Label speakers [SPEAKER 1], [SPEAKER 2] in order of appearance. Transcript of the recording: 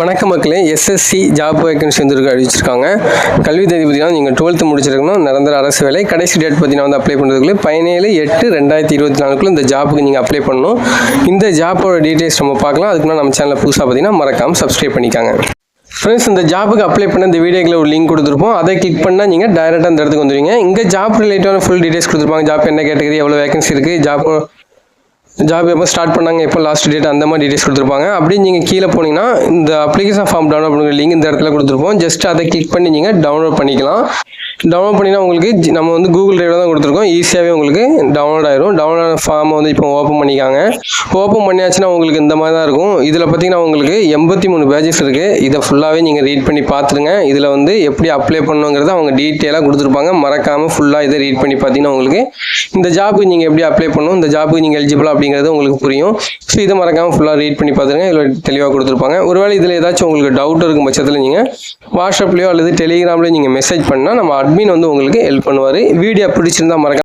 [SPEAKER 1] வணக்க மக்களே. SSC job vacancy வந்து அறிவிச்சிருக்காங்க. கல்வி தேதி பார்த்தீங்கன்னா நீங்கள் டுவெல்த்து முடிச்சிருக்கணும். நிரந்தர அரசு வேலை. கடைசி டேட் பார்த்தீங்கன்னா வந்து அப்ளை பண்ணுறதுக்குள்ள பதினேழு எட்டு ரெண்டாயிரத்தி இருபத்தி நாலுக்குள்ள இந்த ஜாப்புக்கு நீங்கள் அப்ளை பண்ணணும். இந்த ஜாப்போட டீட்டெயில்ஸ் நம்ம பார்க்கலாம். அதுக்குன்னா நம்ம சேனலில் புதுசாக பார்த்தீங்கன்னா மறக்காமல் சப்ஸ்கிரைப் பண்ணிக்காங்க. ஃப்ரெண்ட்ஸ் இந்த ஜாப்புக்கு அப்ளை பண்ண இந்த வீடியோக்கில் ஒரு லிங்க் கொடுத்துருப்போம். அதை கிளிக் பண்ணால் நீங்கள் டேரெக்டாக அந்த இடத்துக்கு வந்துடுவீங்க இங்கே ஜாப் ரிலேட்டடான ஃபுல் டீட்டெயில்ஸ் கொடுத்துருப்பாங்க. ஜாப் என்ன கேட்டகரி எவ்வளோ வேகன்சி இருக்குது ஜாப் ஜாப் எப்போ ஸ்டார்ட் பண்ணாங்க எப்போ லாஸ்ட் டேட் அந்த மாதிரி டீடைல்ஸ் கொடுத்துருப்பாங்க. அப்படி நீங்கள் கீழே போனீங்கன்னா இந்த அப்ளிகேஷன் ஃபார்ம் டவுன்லோட் பண்ணுற லிங்க் இந்த இடத்துல கொடுத்துருப்போம். ஜஸ்ட் அதை கிளிக் பண்ணி நீங்கள் டவுன்லோட் பண்ணிக்கலாம். டவுன்லோட் பண்ணினா உங்களுக்கு நம்ம வந்து கூகுள் ட்ரைவில் தான் கொடுத்துருக்கோம். ஈஸியாகவே உங்களுக்கு டவுன்லோட் ஆயிரும். டவுன்லோட் ஆன ஃபார்மை வந்து இப்போ ஓப்பன் பண்ணிக்காங்க. ஓப்பன் பண்ணியாச்சுன்னா உங்களுக்கு இந்த மாதிரி தான் இருக்கும். இதில் பார்த்தீங்கன்னா உங்களுக்கு எண்பத்தி மூணு பேஜஸ் இருக்குது இதை ஃபுல்லாகவே நீங்கள் ரீட் பண்ணி பார்த்துருங்க இதில் வந்து எப்படி அப்ளை பண்ணணுங்கிறத அவங்க டீட்டெயிலாக கொடுத்துருப்பாங்க. மறக்காமல் ஃபுல்லாக இதை ரீட் பண்ணி பார்த்தீங்கன்னா உங்களுக்கு இந்த ஜாபுக்கு நீங்கள் எப்படி அப்ளை பண்ணணும் இந்த ஜாபுக்கு நீங்கள் எலிஜிபிள் அப்படிங்கிறது உங்களுக்கு புரியும். ஸோ இதை மறக்காமல் ஃபுல்லாக ரீட் பண்ணி பார்த்துருங்க இதில் தெளிவாக கொடுத்துருப்பாங்க. ஒருவேளை இதில் ஏதாச்சும் உங்களுக்கு டவுட் இருக்கும் பட்சத்தில் நீங்கள் வாட்ஸ்அப்லேயோ அல்லது டெலிகிராம்லேயோ நீங்கள் மெசேஜ் பண்ணால் நம்ம அட்மின் வந்து உங்களுக்கு ஹெல்ப் பண்ணுவார். வீடியோ பிடிச்சிருந்தா மறக்க